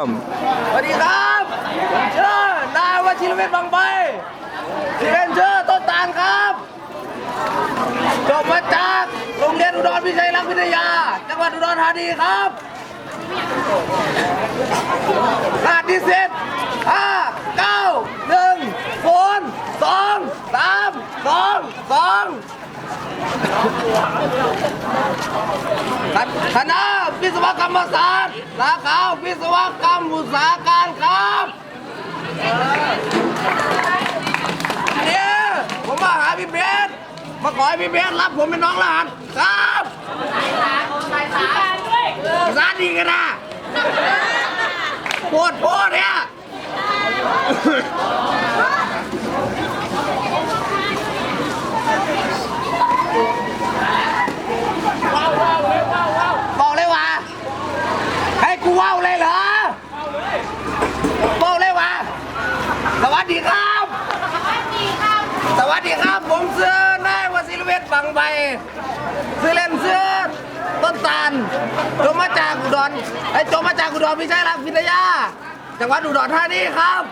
สวัสดีครับผมชื่อนายวัชิรเวชบางใบชื่อเล่นชื่อต้นตาลครับจบมาจากโรงเรียนอุดรพิชัยรักวิทยา จังหวัดอุดรธานีครับรหัสที่สิบห้าเก้าหนึ่งศูนย์สองสามสองสองคณะ วิศวกรรมศาสตร์ สาขาวิศวกรรมอุตสาหการครับเนี่ยผมมาหาพี่เบสมาขอให้พี่เบสรับผมเป็นน้องรหัสครับภาษาสายสาดีกันนะปวดโพดเนี่ย บอกเลยว่า ให้กู ว่าวเลยเหรอบอกเลยว่าสวัสดีครับ สวัสดีครับ ผมเสื้อนายวัศิรเวชบังใบซื้อเล่นเสื้อต้นตาลจบมาจากอุดรไอ้ยจบมาจากอุดรพิชัยรักวิทยาจังหวัดอุดรธานีครับ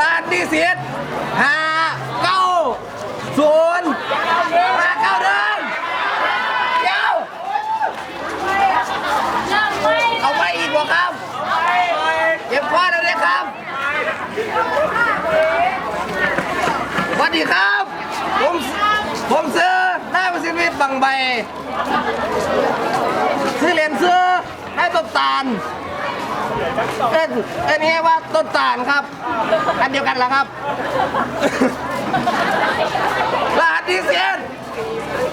ร้านที่สิบห้าเก้า ศูนย์ห้าเก้าเดินเดี๋ยวเอาไปอีกบ่ครับเก็บคว้าแล้วเลยครับสวัสดีครับ ผมผมซื้อนายประสิทธิ์วิทบังใบซื้อเหรียญซื้อนายต้นตาลเอ็นเอ็นนี้ว่าต้นตาลครับ อันเดียวกันเหรอครับ รหัสที่เสียน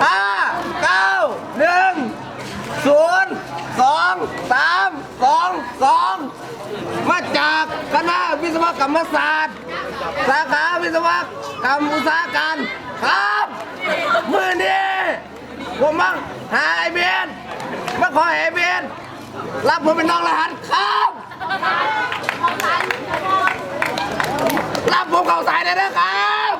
ห้าเก้าหนึ่งศูนย์สองสามสองสอง มาจากคณะวิศวกรรมศาสตร์ สาขาวิศวกรรมอุตสาหการครับมือนี้ผมมังหาไอเบียนมาขอไอเบียนรับผมเป็นน้องรหัสครับรับผมเข้าสายเลยนะครับ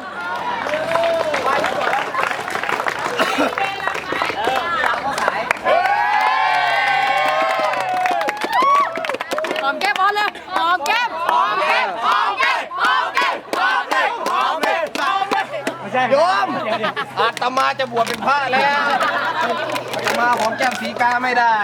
หอมแก้มบอลเลยหอมแก้มหอมแก้มหอมแก้มหอมแก้มหอมแก้มหอมแก้มหอมแก้ มโยมอาตมาจะบวชเป็นพระแล้วอาตมาหอมแก้มสีกาไม่ได้